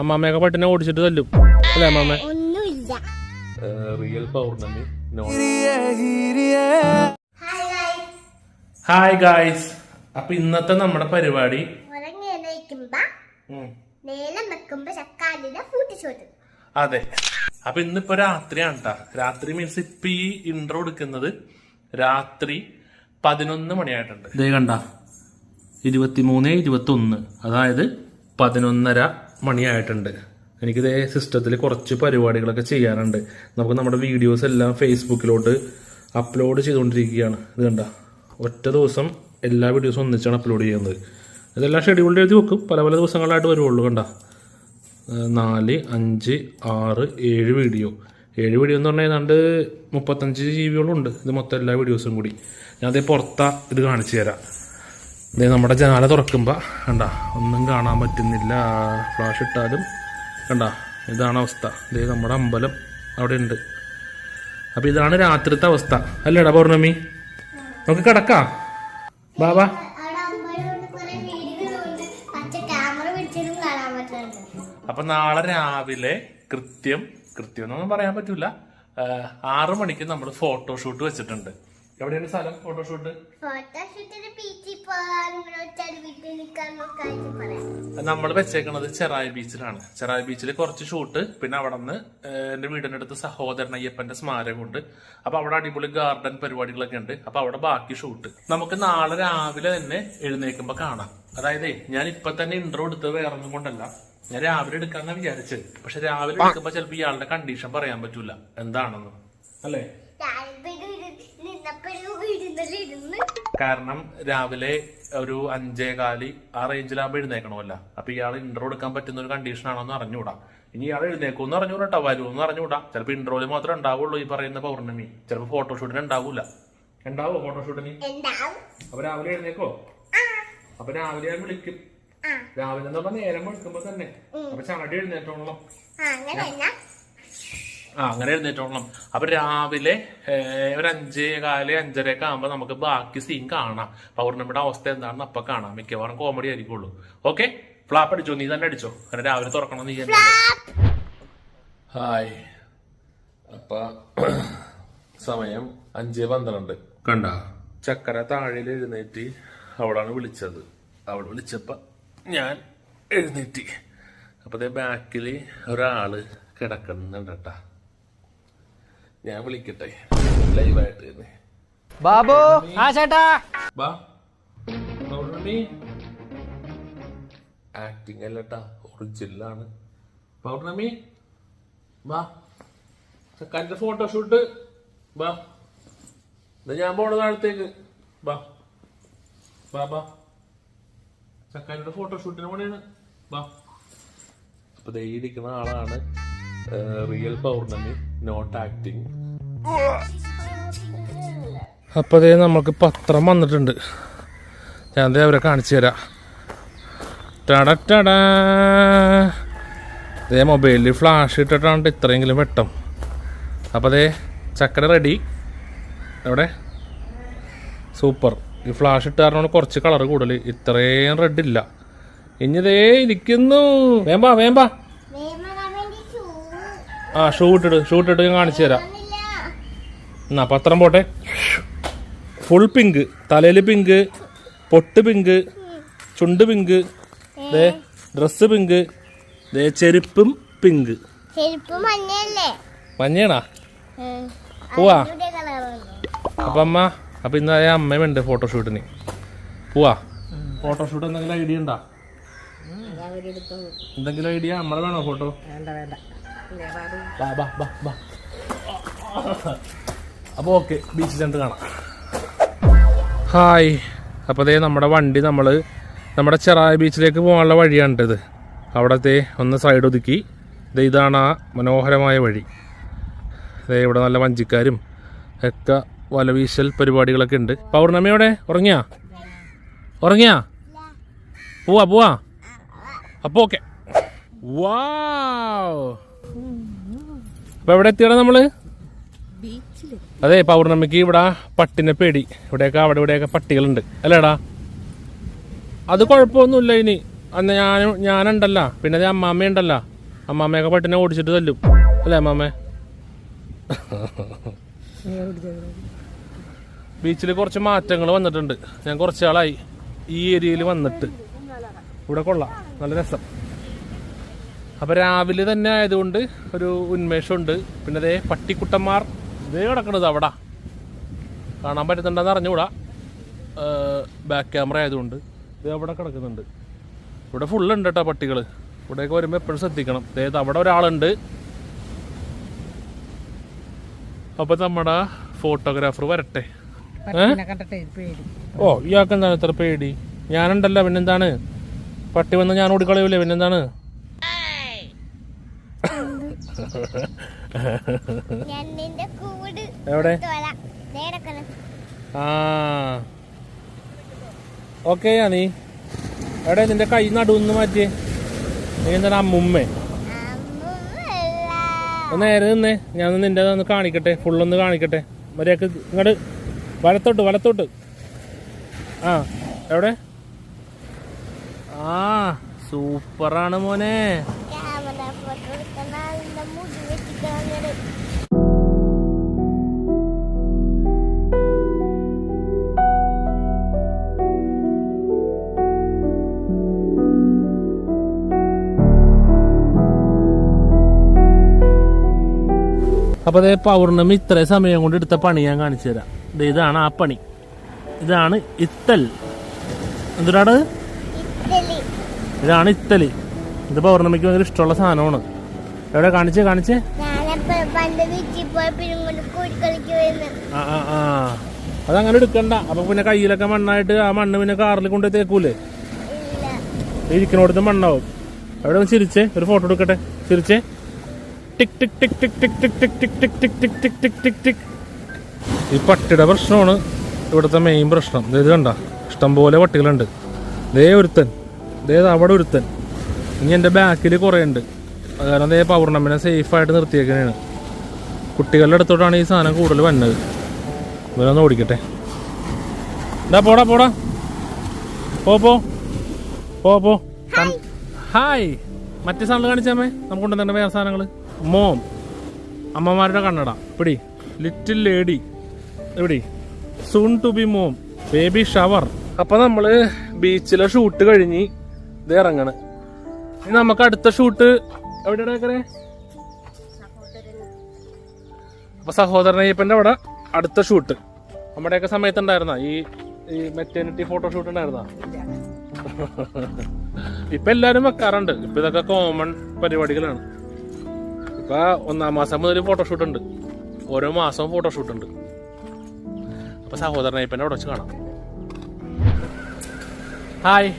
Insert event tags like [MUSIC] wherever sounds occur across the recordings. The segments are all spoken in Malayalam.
അമ്മാമ്മയൊക്കെ പട്ടിനെ ഓടിച്ചിട്ട് തല്ലും. അല്ലേ അമ്മാമ്മ ഒന്നുമില്ല. റിയൽ പൗർണമി ഹായ് ഗായ്സ് അപ്പൊ ഇന്നത്തെ നമ്മുടെ പരിപാടി? അതെ. അപ്പൊ ഇന്നിപ്പോ രാത്രിയാണ് കേട്ടാ രാത്രി മീൻസ് ഇപ്പൊ ഈ ഇൻട്രോ എടുക്കുന്നത് രാത്രി പതിനൊന്ന് മണിയായിട്ടുണ്ട്. ഇതേ കണ്ട. ഇരുപത്തിമൂന്ന് ഇരുപത്തി ഒന്ന് അതായത് പതിനൊന്നര മണിയായിട്ടുണ്ട്. എനിക്കിതേ സിസ്റ്റത്തിൽ കുറച്ച് പരിപാടികളൊക്കെ ചെയ്യാറുണ്ട് നമുക്ക് നമ്മുടെ വീഡിയോസ് എല്ലാം ഫേസ്ബുക്കിലോട്ട് അപ്ലോഡ് ചെയ്തുകൊണ്ടിരിക്കുകയാണ്. ഇത് കണ്ട? ഒറ്റ ദിവസം എല്ലാ വീഡിയോസും ഒന്നിച്ചാണ് അപ്ലോഡ് ചെയ്യുന്നത്. ഇതെല്ലാം ഷെഡ്യൂൾഡ് എഴുതി വെക്കും. പല പല ദിവസങ്ങളായിട്ട് വരുവുള്ളൂ കണ്ട? നാല് അഞ്ച് ആറ് ഏഴ് വീഡിയോ ഏഴ് വീഡിയോ എന്ന് പറഞ്ഞാൽ ഏതാണ്ട് മുപ്പത്തഞ്ച് ജി ബികളുണ്ട് ഇത് മൊത്തം എല്ലാ വീഡിയോസും കൂടി. ഞാൻ അതേ പുറത്താ ഇത് കാണിച്ചു തരാം. ഇതേ നമ്മുടെ ജനാല തുറക്കുമ്പോൾ കണ്ട ഒന്നും കാണാൻ പറ്റുന്നില്ല. ഫ്ലാഷ് ഇട്ടാലും കണ്ട ഇതാണ് അവസ്ഥ. ഇത് നമ്മുടെ അമ്പലം അവിടെ ഉണ്ട് അപ്പം ഇതാണ് രാത്രിത്തെ അവസ്ഥ. അല്ലേടാ പൗർണമി? നമുക്ക് കിടക്കാം. ബാബാ. അപ്പൊ നാളെ രാവിലെ കൃത്യം കൃത്യം എന്നൊന്നും പറയാൻ പറ്റൂല ആറു മണിക്ക് നമ്മൾ ഫോട്ടോഷൂട്ട് വെച്ചിട്ടുണ്ട്. എവിടെയാണ് സ്ഥലം? ഫോട്ടോഷൂട്ട് നമ്മൾ വെച്ചേക്കുന്നത് ചെറായി ബീച്ചിലാണ് ചെറായി ബീച്ചിൽ കുറച്ച് ഷൂട്ട് പിന്നെ അവിടെ നിന്ന് എന്റെ വീടിന്റെ അടുത്ത് സഹോദരൻ അയ്യപ്പന്റെ സ്മാരകമുണ്ട്. അപ്പൊ അവിടെ അടിപൊളി ഗാർഡൻ പരിപാടികളൊക്കെ ഉണ്ട്. അപ്പൊ അവിടെ ബാക്കി ഷൂട്ട് നമുക്ക് നാളെ രാവിലെ തന്നെ എഴുന്നേക്കുമ്പോ കാണാം. അതായത് ഞാൻ ഇപ്പൊ തന്നെ ഇൻട്രോ എടുത്തത് വേറൊന്നും കൊണ്ടല്ല. ഞാൻ രാവിലെ എടുക്കാന്ന വിചാരിച്ചത് പക്ഷെ രാവിലെ എടുക്കുമ്പോ ചിലപ്പോ ഇയാളുടെ കണ്ടീഷൻ പറയാൻ പറ്റൂല. എന്താണെന്ന്. അല്ലേ? കാരണം രാവിലെ ഒരു അഞ്ചേ കാലി ആ റേഞ്ചിലാകുമ്പോൾ എഴുന്നേക്കണമല്ല. അപ്പൊ ഇയാൾ ഇൻട്രോ എടുക്കാൻ പറ്റുന്ന ഒരു കണ്ടീഷൻ ആണെന്ന് അറിഞ്ഞുകൂടാ. ഇനി ഇയാൾ എഴുന്നേക്കുമെന്ന് അറിഞ്ഞൂടാ വരുമെന്ന് അറിഞ്ഞൂടാ ചിലപ്പോൾ ഇൻട്രോയിൽ മാത്രമേ ഉണ്ടാവുള്ളൂ ഈ പറയുന്ന പൗർണമി. ചിലപ്പോൾ ഫോട്ടോഷൂട്ടിന് ഉണ്ടാവൂല. ഉണ്ടാവോ ഫോട്ടോഷൂട്ടിന് അപ്പൊ രാവിലെ എഴുന്നേക്കോ? അപ്പൊ രാവിലെ ഞാൻ വിളിക്കും. രാവിലെ എന്ന് പറഞ്ഞാൽ നേരം വിളിക്കുമ്പോ തന്നെ. അപ്പൊ ചാടി എഴുന്നേറ്റോളണം ആ, അങ്ങനെ എഴുന്നേറ്റോളണം അപ്പൊ രാവിലെ ഒരു അഞ്ചേ കാൽ അഞ്ചരയൊക്കെ ആകുമ്പോൾ നമുക്ക് ബാക്കി സീൻ കാണാം. പൗർണമിയുടെ അവസ്ഥ എന്താണെന്ന് അപ്പൊ കാണാം. മിക്കവാറും കോമഡി ആയിരിക്കുള്ളൂ. ഓക്കെ ഫ്ലാപ്പ് അടിച്ചോ? നീ തന്നെ അടിച്ചോ? അങ്ങനെ രാവിലെ തുറക്കണം നീ തന്നെ ഹായ്. അപ്പ സമയം അഞ്ചേ പന്ത്രണ്ട്. കണ്ട? ചക്കര താഴെയിൽ എഴുന്നേറ്റ് അവളാണ് വിളിച്ചത്. അവൾ വിളിച്ചപ്പോ ഞാൻ എഴുന്നേറ്റി. അപ്പൊ ദേ ബാക്കിൽ ഒരാൾ കിടക്കുന്നുണ്ട് കേട്ടാ. ഞാൻ വിളിക്കട്ടെ. ലൈവായിട്ട് തന്നെ. ബാബു? ആ ചേട്ടാ. ബാ. ആക്ടിങ് അല്ലട്ടാ ഒറിജിനലാണ് പൗർണമി വാ ചക്കാന്റെ ഫോട്ടോഷൂട്ട് വാ ഇത് ഞാൻ പോണ നാളത്തേക്ക് വാ വാ വാ ചക്കാന്റെ ഫോട്ടോഷൂട്ടിന് പണിയാണ് വാ അപ്പൊ ദേ ഇരിക്കുന്ന ആളാണ് റിയൽ പൗർണമി. നോട്ട് ആക്ടിങ് അപ്പോൾ അതേ നമുക്ക് പത്രം വന്നിട്ടുണ്ട്. ഞാൻ അതേ അവരെ കാണിച്ചു തരാം. ടടടടാ. ദേ മൊബൈലിൽ ഫ്ലാഷ് ഇട്ടിട്ടാണ് ഇത്രയെങ്കിലും വെട്ടം. അപ്പോൾ അതേ ചക്കര റെഡി എവിടെ? സൂപ്പർ. ഈ ഫ്ലാഷ് ഇട്ട് കാരണമാണ് കുറച്ച് കളർ കൂടുതൽ ഇത്രയും റെഡ് ഇല്ല. ഇനി ദേ ഇരിക്കുന്നു. വേമ്പാ വേമ്പാ. ആ ഷൂട്ട് ഇട്ടിട്ട് ഷൂട്ട് ഇട്ട് ഞാൻ കാണിച്ചു തരാം. എന്നാ പത്രം പോട്ടെ. ഫുൾ പിങ്ക് തലയിൽ പിങ്ക് പൊട്ട് പിങ്ക് ചുണ്ട് പിങ്ക് ദേ ഡ്രസ്സ് പിങ്ക് ദേ ചെരുപ്പും പിങ്ക് മഞ്ഞയാണാ? പോവാ. അപ്പ അമ്മ അപ്പം ഇന്ന് അതേ അമ്മയുണ്ട് ഫോട്ടോഷൂട്ടിന് പോവാ. ഫോട്ടോഷൂട്ട് എന്തെങ്കിലും ഐഡിയ ഉണ്ടോ? എന്തെങ്കിലും ഐഡിയ? നമ്മളെ വേണോ ഫോട്ടോ വേണ്ട വേണ്ട. ബാ ബാ ബാ ബാ അപ്പോൾ ഓക്കെ ബീച്ചിൽ ചെന്നിട്ട് കാണാം. ഹായ്. അപ്പോൾ അതേ നമ്മുടെ വണ്ടി നമ്മൾ നമ്മുടെ ചെറായ ബീച്ചിലേക്ക് പോകാനുള്ള വഴിയാണിത്. അവിടത്തെ ഒന്ന് സൈഡ് ഒതുക്കി. ദേ ഇതാണ് ആ മനോഹരമായ വഴി. ദേ ഇവിടെ നല്ല വഞ്ചിക്കാരും ഒക്കെ വലവീശൽ പരിപാടികളൊക്കെ ഉണ്ട്. പൗർണമിയോടെ ഉറങ്ങിയാ? ഉറങ്ങിയാ? പോവാ പോവാ. അപ്പോൾ ഓക്കെ. വാവ്. അപ്പൊ എവിടെ എത്തിയടാ നമ്മൾ? അതെ പൗർണമിക്ക് ഇവിടെ പട്ടിനെ പേടി. ഇവിടെയൊക്കെ അവിടെ ഇവിടെയൊക്കെ പട്ടികളുണ്ട്. അല്ലേടാ? അത് കുഴപ്പമൊന്നുമില്ല ഇനി. അന്ന് ഞാൻ ഞാനുണ്ടല്ല. പിന്നെ ഉണ്ടല്ല ഉണ്ടല്ലോ അമ്മാമ്മയൊക്കെ പട്ടിനെ ഓടിച്ചിട്ട് തല്ലും. അല്ലേ അമ്മാമ്മ? ബീച്ചിൽ കുറച്ച് മാറ്റങ്ങൾ വന്നിട്ടുണ്ട്. ഞാൻ കുറച്ചാളായി ഈ ഏരിയയിൽ വന്നിട്ട്. ഇവിടെ കൊള്ളാം. നല്ല രസം. അപ്പൊ രാവിലെ തന്നെ ആയതുകൊണ്ട് ഒരു ഉന്മേഷമുണ്ട്. പിന്നെ അതേ പട്ടിക്കുട്ടന്മാർ ഇതേ കിടക്കണത് അവിടെ. കാണാൻ പറ്റുന്നുണ്ടെന്ന് അറിഞ്ഞുകൂടാ. ബാക്ക് ക്യാമറ ആയതുകൊണ്ട് ഇത് അവിടെ കിടക്കുന്നുണ്ട്. ഇവിടെ ഫുള്ള് ഉണ്ട് കേട്ടോ പട്ടികൾ ഇവിടെയൊക്കെ വരുമ്പോൾ എപ്പോഴും ശ്രദ്ധിക്കണം. അതായത് അവിടെ ഒരാളുണ്ട്. അപ്പൊ നമ്മുടെ ഫോട്ടോഗ്രാഫർ വരട്ടെ. ഓ ഇയാൾക്ക് എന്താണ് ഇത്ര പേടി? ഞാനുണ്ടല്ലോ പിന്നെന്താണ്? പട്ടി വന്ന് ഞാൻ ഓടിക്കളയൂലേ പിന്നെന്താണ്? എവിടെ. ആ. ഓക്കെ നീ എവിടെ? നിന്റെ കൈ നടുന്ന് മാറ്റിയേ. നീ എന്താണ് അമ്മുമ്മേ? നേരെ നിന്നേ. ഞാൻ നിന്റെ ഒന്ന് കാണിക്കട്ടെ. ഫുള്ളൊന്ന് കാണിക്കട്ടെ. മര്യാദയ്ക്ക് ഇങ്ങോട്ട് വലത്തോട്ട് വലത്തോട്ട്. ആ എവിടെ? ആ സൂപ്പറാണ് മോനെ. അപ്പൊ അതേ പൗർണമി ഇത്ര സമയം കൊണ്ട് എടുത്ത പണി ഞാൻ കാണിച്ചു തരാം. ഇതാണ് ആ പണി. ഇതാണ് ഇത്തൽ. എന്തിനാണ് ഇതാണ് ഇത്തലി. ഇത് പൗർണമിക്ക് ഭയങ്കര ഇഷ്ടമുള്ള സാധനമാണ്. എവിടെ? കാണിച്ചേ കാണിച്ചേ. അതങ്ങനെ എടുക്കണ്ട. അപ്പൊ പിന്നെ കയ്യിലൊക്കെ മണ്ണായിട്ട് ആ മണ്ണ് പിന്നെ കാറിൽ കൊണ്ട് തേക്കൂലേ? ഇരിക്കണോടത്ത് മണ്ണാവും. അവിടെ ഒന്ന് ചിരിച്ചേ. ഒരു ഫോട്ടോ എടുക്കട്ടെ. ചിരിച്ചേ. Tick tick tick tick tick tick tick tick tick tick tick tick tick tick tick ഈ പട്ടിയുടെ പ്രശ്നമാണ് ഇവിടുത്തെ മെയിൻ പ്രശ്നം ദേ ഇത് കണ്ട ഇഷ്ടംപോലെ പട്ടികളുണ്ട് ദേ ഒരുത്തൻ ദേ അവിടെ ഒരുത്തൻ ഇനി എന്റെ ബാക്കിൽ കുറേ ഉണ്ട് കാരണം ദേ പൗർണമിനെ സേഫായിട്ട് നിർത്തിയേക്കണേണ് കുട്ടികളുടെ അടുത്തോട്ടാണ് ഈ സാധനം കൂടുതൽ വന്നത് ഇവരൊന്ന് ഓടിക്കട്ടെ എന്താ പോടാ പോടാ പോ പോ പോ പോ ഹായ് മറ്റേ സാധനങ്ങൾ കാണിച്ചാമേ നമുക്ക് കൊണ്ടുവന്നെ വേറെ സാധനങ്ങൾ മോം. അമ്മമാരുടെ കണ്ണട. പിടി ലിറ്റിൽ ലേഡി എവിടെ soon to be mom baby shower അപ്പൊ നമ്മൾ ബീച്ചിലെ ഷൂട്ട് കഴിഞ്ഞ് ഇത് ഇറങ്ങണ്. ഇനി നമുക്ക് അടുത്ത ഷൂട്ട് എവിടെയാണ് അപ്പൊ സഹോദരൻ അയ്യപ്പന്റെ അവിടെ അടുത്ത ഷൂട്ട് നമ്മുടെയൊക്കെ സമയത്ത് ഉണ്ടായിരുന്ന? ഈ ഈ മെറ്റേണിറ്റി ഫോട്ടോഷൂട്ട് ഉണ്ടായിരുന്ന? ഇപ്പൊ എല്ലാരും വെക്കാറുണ്ട്. ഇപ്പൊ ഇതൊക്കെ കോമൺ പരിപാടികളാണ്. ഇപ്പൊ ഒന്നാം മാസം മുതൽ ഫോട്ടോഷൂട്ട് ഉണ്ട്. ഓരോ മാസവും ഫോട്ടോഷൂട്ട് ഉണ്ട്. അപ്പൊ സഹോദരൻ അയ്യപ്പന്റെ അവിടെ വെച്ച് കാണാം. ഹായ്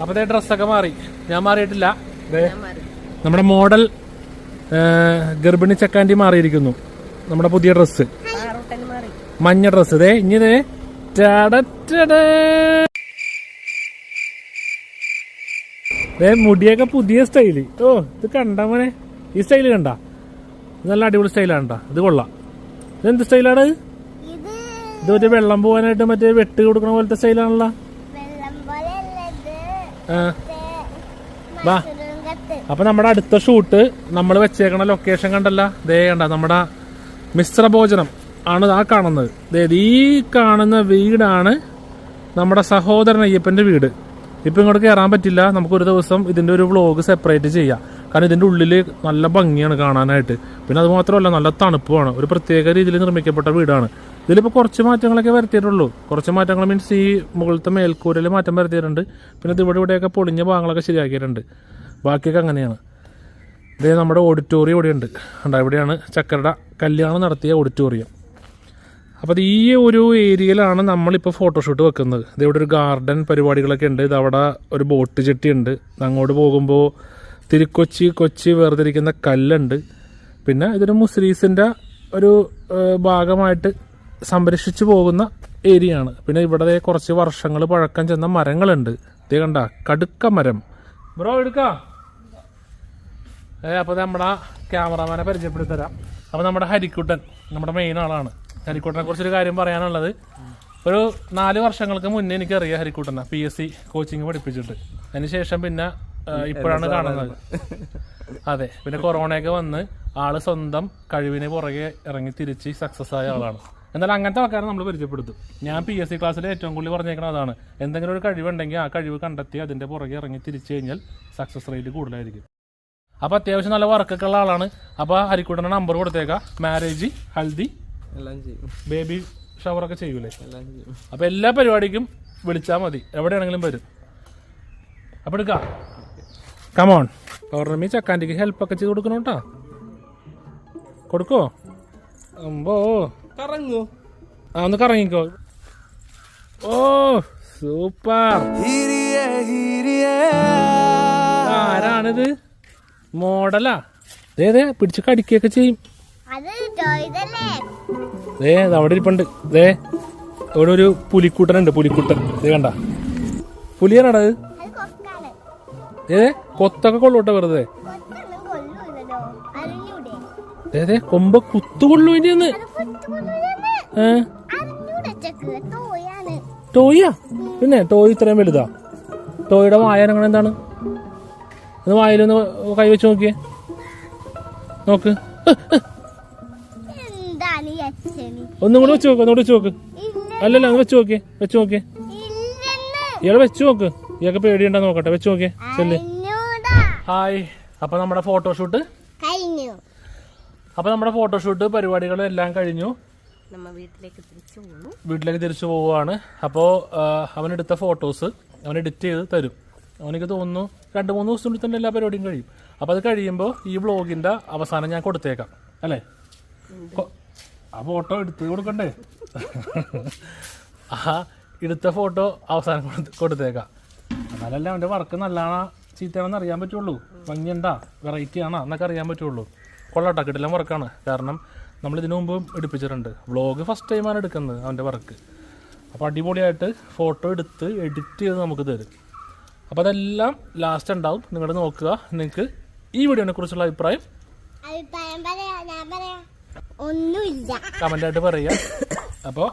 അപ്പൊ ദേ ഡ്രസ്സൊക്കെ മാറി. ഞാൻ മാറിയിട്ടില്ല. നമ്മുടെ മോഡൽ ഗർഭിണി ചക്കാണ്ടി മാറിയിരിക്കുന്നു. നമ്മുടെ പുതിയ ഡ്രസ്സ് മഞ്ഞ ഡ്രസ്സ് ദേ ഇനി. ദേ മുടിയൊക്കെ പുതിയ സ്റ്റൈൽ ഓ ഇത് കണ്ടവനെ മോനെ. ഈ സ്റ്റൈൽ കണ്ട? നല്ല അടിപൊളി സ്റ്റൈലാണ് കേട്ടോ ഇത് കൊള്ളാം. ഇതെന്ത് സ്റ്റൈലാണ് ഇത് മറ്റേ വെള്ളം പോകാനായിട്ട് മറ്റേ വെട്ട് കൊടുക്കണ പോലത്തെ സ്റ്റൈലാണല്ലോ വാ. അപ്പൊ നമ്മുടെ അടുത്ത ഷൂട്ട് നമ്മൾ വെച്ചേക്കണ ലൊക്കേഷൻ കണ്ടല്ല? ദേ കണ്ട നമ്മുടെ മിശ്ര ഭോജനം ആണ് ആ കാണുന്നത്. അതായത് ഈ കാണുന്ന വീടാണ് നമ്മുടെ സഹോദരൻ അയ്യപ്പന്റെ വീട്. ഇപ്പൊ ഇങ്ങോട്ട് കയറാൻ പറ്റില്ല. നമുക്ക് ഒരു ദിവസം ഇതിന്റെ ഒരു വ്ളോഗ് സെപ്പറേറ്റ് ചെയ്യാം. കാരണം ഇതിന്റെ ഉള്ളിൽ നല്ല ഭംഗിയാണ് കാണാനായിട്ട്. പിന്നെ അത് മാത്രമല്ല നല്ല തണുപ്പുമാണ്. ഒരു പ്രത്യേക രീതിയിൽ നിർമ്മിക്കപ്പെട്ട വീടാണ്. ഇതിലിപ്പോൾ കുറച്ച് മാറ്റങ്ങളൊക്കെ വരുത്തിയിട്ടുള്ളൂ. കുറച്ച് മാറ്റങ്ങൾ മീൻസ് ഈ മുകളിലത്തെ മേൽക്കൂരയിൽ മാറ്റം വരുത്തിയിട്ടുണ്ട്. പിന്നെ ഇത് ഇവിടെ ഇവിടെയൊക്കെ പൊളിഞ്ഞ ഭാഗങ്ങളൊക്കെ ശരിയാക്കിയിട്ടുണ്ട്. ബാക്കിയൊക്കെ അങ്ങനെയാണ്. ഇതേ നമ്മുടെ ഓഡിറ്റോറിയം ഇവിടെയുണ്ട്. കണ്ടോ ഇവിടെയാണ് ചക്കരുടെ കല്യാണം നടത്തിയ ഓഡിറ്റോറിയം അപ്പോൾ ഈ ഒരു ഏരിയയിലാണ് നമ്മളിപ്പോൾ ഫോട്ടോഷൂട്ട് വെക്കുന്നത്. ഇതിവിടെ ഒരു ഗാർഡൻ പരിപാടികളൊക്കെ ഉണ്ട്. ഇതവിടെ ഒരു ബോട്ട് ചെട്ടി ഉണ്ട് അങ്ങോട്ട് പോകുമ്പോൾ തിരുക്കൊച്ചി കൊച്ചി വേർതിരിക്കുന്ന കല്ലുണ്ട്. പിന്നെ ഇതൊരു മുസ്ലീസിന്റെ ഒരു ഭാഗമായിട്ട് സംരക്ഷിച്ചു പോകുന്ന ഏരിയ ആണ് പിന്നെ ഇവിടെ കുറച്ച് വർഷങ്ങൾ പഴക്കം ചെന്ന മരങ്ങളുണ്ട്. ഇത് കണ്ട കടുക്ക മരം. ബ്രോ എടുക്കാം. ഏ അപ്പോൾ നമ്മുടെ ക്യാമറാമാനെ പരിചയപ്പെടുത്തരാം. അപ്പോൾ നമ്മുടെ ഹരിക്കുട്ടൻ നമ്മുടെ മെയിൻ ആളാണ്. ഹരിക്കുട്ടനെ കുറിച്ചൊരു കാര്യം പറയാനുള്ളത്. ഒരു നാല് വർഷങ്ങൾക്ക് മുന്നേ എനിക്കറിയാം ഹരിക്കുട്ടനെ പി എസ് സി കോച്ചിങ് പഠിപ്പിച്ചിട്ട്. അതിനുശേഷം പിന്നെ ഇപ്പോഴാണ് കാണുന്നത്. അതെ. പിന്നെ കൊറോണയൊക്കെ വന്ന് ആൾ സ്വന്തം കഴിവിന് പുറകെ ഇറങ്ങി തിരിച്ച് സക്സസ് ആയ ആളാണ്. എന്നാൽ അങ്ങനത്തെ ആൾക്കാരെ നമ്മൾ പരിചയപ്പെടുത്തും. ഞാൻ പി എസ് സി ക്ലാസ്സിൽ ഏറ്റവും കൂടുതൽ പറഞ്ഞേക്കുന്നത് അതാണ്. എന്തെങ്കിലും ഒരു കഴിവുണ്ടെങ്കിൽ ആ കഴിവ് കണ്ടെത്തി അതിന്റെ പുറകെ ഇറങ്ങി തിരിച്ചു കഴിഞ്ഞാൽ സക്സസ് റേറ്റ് കൂടുതലായിരിക്കും. അപ്പൊ അത്യാവശ്യം നല്ല വർക്കൊക്കെ ഉള്ള ആളാണ്. അപ്പൊ ഹരിക്കൂട്ടന്റെ നമ്പർ കൊടുത്തേക്കാം. മാരേജ് ഹൽദി എല്ലാം ചെയ്യും. ബേബി ഷവറൊക്കെ ചെയ്യൂലേ? എല്ലാം ചെയ്യും. അപ്പൊ എല്ലാ പരിപാടിക്കും വിളിച്ചാൽ മതി. എവിടെയാണെങ്കിലും വരും. അപ്പൊ എടുക്കാം. കമോൺ പൗർണമി ചക്കാന്റെ ഹെൽപ്പ് ഒക്കെ ചെയ്ത് കൊടുക്കണം കേട്ടോ കൊടുക്കോ? അമ്പോ. കറങ്ങോ? ആ ഒന്ന് കറങ്ങിക്കോ. ഓ സൂപ്പർ. ആരാണിത്? മോഡലാ. ദേ ദേ പിടിച്ച് കടിക്കുകയൊക്കെ ചെയ്യും. ദേ അവിടെ ഇരിപ്പുണ്ട്. ദേ അവിടെ ഒരു പുലിക്കൂട്ടനുണ്ട് പുലിക്കൂട്ടൻ. ദേ കണ്ട. പുലിയാണത് ഏ? കൊത്തൊക്കെ കൊള്ളൂട്ടെ വെറുതെ. അതെ കൊമ്പ കുത്തുകൊള്ളു ഇനി ഒന്ന് അത് കൊത്തുകൊള്ളൂലെന്ന്. ഏ? അറിഞ്ഞൂടെ ചെക്ക്. തോയാണ്. ടോയിയാ പിന്നെ ടോയ് ഇത്രയും വലുതാ. ടോയുടെ വായനങ്ങൾ എന്താണ്? ഒന്ന് വായിലൊന്ന് കൈ വെച്ച് നോക്കിയേ. നോക്ക്. ഒന്നും കൂടെ വെച്ച് നോക്ക് ഒന്നുകൂടെ വെച്ച് നോക്ക്. അല്ലല്ല ഒന്ന് വെച്ച് നോക്കിയേ വെച്ച് നോക്കിയേ. ഇയാളെ വെച്ച് നോക്ക്. ഇയാൾക്ക് പേടിയുണ്ടോ നോക്കട്ടെ. വെച്ച് നോക്കിയേ. ചെല്ലേ. ഹായ്. അപ്പൊ നമ്മുടെ ഫോട്ടോഷൂട്ട് കഴിഞ്ഞു. അപ്പൊ നമ്മുടെ ഫോട്ടോഷൂട്ട് പരിപാടികളും എല്ലാം കഴിഞ്ഞു. നമ്മ വീട്ടിലേക്ക് തിരിച്ചു പോകുന്നു വീട്ടിലേക്ക് തിരിച്ചു പോവുകയാണ്. അപ്പോൾ അവനെടുത്ത ഫോട്ടോസ് അവൻ എഡിറ്റ് ചെയ്ത് തരും. അവനെനിക്ക് തോന്നുന്നു രണ്ട് മൂന്ന് ദിവസത്തിനുള്ളിൽ തന്നെ എല്ലാ പരിപാടിയും കഴിയും. അപ്പോൾ അത് കഴിയുമ്പോൾ ഈ വ്ളോഗിന്റെ അവസാനം ഞാൻ കൊടുത്തേക്കാം. അല്ലേ? ആ ഫോട്ടോ എടുത്ത് കൊടുക്കണ്ടേ? [LAUGHS] ആ എടുത്ത ഫോട്ടോ അവസാനം കൊടുത്തേക്കാം. എന്നാലല്ലേ അവന്റെ വർക്ക് നല്ലതാണോ ചീത്തയാണെന്ന് അറിയാൻ പറ്റുള്ളൂ. ഭംഗിയുണ്ടാ വെറൈറ്റി ആണോ എന്നൊക്കെ അറിയാൻ പറ്റുള്ളൂ. കൊള്ളാട്ടോ കിട്ടില്ല വർക്കാണ് കാരണം നമ്മൾ ഇതിനു മുമ്പ് എടുപ്പിച്ചിട്ടുണ്ട്. വ്ളോഗ് ഫസ്റ്റ് ടൈമാണ് എടുക്കുന്നത് അവന്റെ വർക്ക് അപ്പോൾ അടിപൊളിയായിട്ട് ഫോട്ടോ എടുത്ത് എഡിറ്റ് ചെയ്ത് നമുക്ക് തരും. അപ്പോൾ അതെല്ലാം ലാസ്റ്റ് ഉണ്ടാവും. നിങ്ങൾ നോക്കുക. നിങ്ങൾക്ക് ഈ വീഡിയോനെ കുറിച്ചുള്ള അഭിപ്രായം? അഭിപ്രായം പറയാ ഞാൻ പറയാ. ഒന്നുമില്ല. കമന്റായിട്ട് പറയുക അപ്പോൾ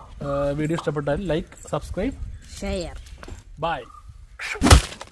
വീഡിയോ ഇഷ്ടപ്പെട്ടാൽ like subscribe share bye Shoo.